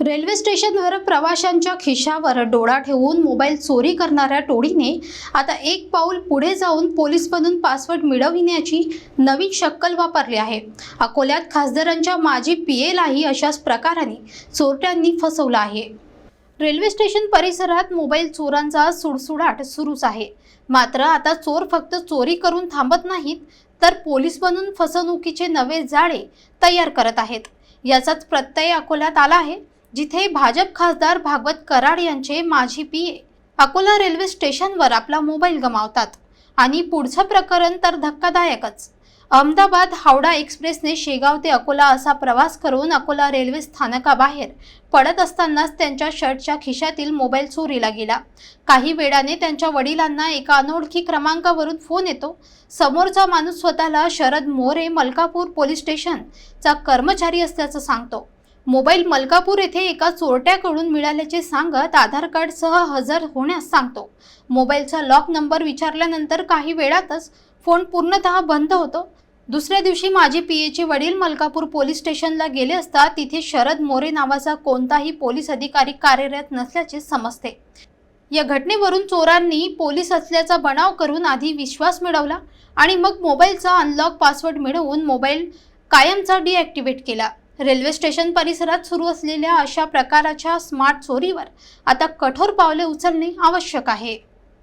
Railway स्टेशनवर प्रवाशांच्या खिशावर डोळा ठेवून मोबाईल चोरी करणाऱ्या टोळीने आता एक पाऊल पुढे जाऊन पोलीस बनून पासवर्ड मिळविण्याची नवीन शक्कल वापरली आहे. अकोल्यात खासदारांच्या माजी पीएलाही अशाच प्रकाराने चोरट्यांनी फसवलं आहे. रेल्वे स्टेशन परिसरात मोबाईल चोरांचा सुडसुडाट सुरूच आहे. मात्र आता चोर फक्त चोरी करून थांबत नाहीत तर पोलीस बनून फसवणुकीचे नवे जाळे तयार करत आहेत. याचाच प्रत्यय अकोल्यात आला आहे. जिथे भाजप खासदार भागवत कराड यांचे माजी पीए अकोला रेल्वे स्टेशनवर आपला मोबाईल गमावतात आणि पुढचं प्रकरण तर धक्कादायकच. अहमदाबाद हावडा एक्सप्रेसने शेगाव ते अकोला असा प्रवास करून अकोला रेल्वे स्थानकाबाहेर पडत असतानाच त्यांच्या शर्टच्या खिशातील मोबाईल चोरीला गेला. काही वेळाने त्यांच्या वडिलांना एका अनोळखी क्रमांकावरून फोन येतो. समोरचा माणूस स्वतःला शरद मोरे मलकापूर पोलीस स्टेशनचा कर्मचारी असल्याचं सांगतो. मोबाईल मलकापूर येथे एका चोरट्याकडून मिळाल्याचे सांगत आधार कार्डसह हजर होण्यास सांगतो. मोबाईलचा लॉक नंबर विचारल्यानंतर काही वेळातच फोन पूर्णतः बंद होतो. दुसऱ्या दिवशी माझे पी एचे वडील मलकापूर पोलीस स्टेशनला गेले असता तिथे शरद मोरे नावाचा कोणताही पोलीस अधिकारी कार्यरत नसल्याचे समजते. या घटनेवरून चोरांनी पोलीस असल्याचा बनाव करून आधी विश्वास मिळवला आणि मग मोबाईलचा अनलॉक पासवर्ड मिळवून मोबाईल कायमचा डिॲक्टिवेट केला. रेल्वे स्टेशन परिसरात सुरू असलेल्या अशा प्रकाराच्या स्मार्ट चोरीवर आता कठोर पावले उचलणे आवश्यक आहे.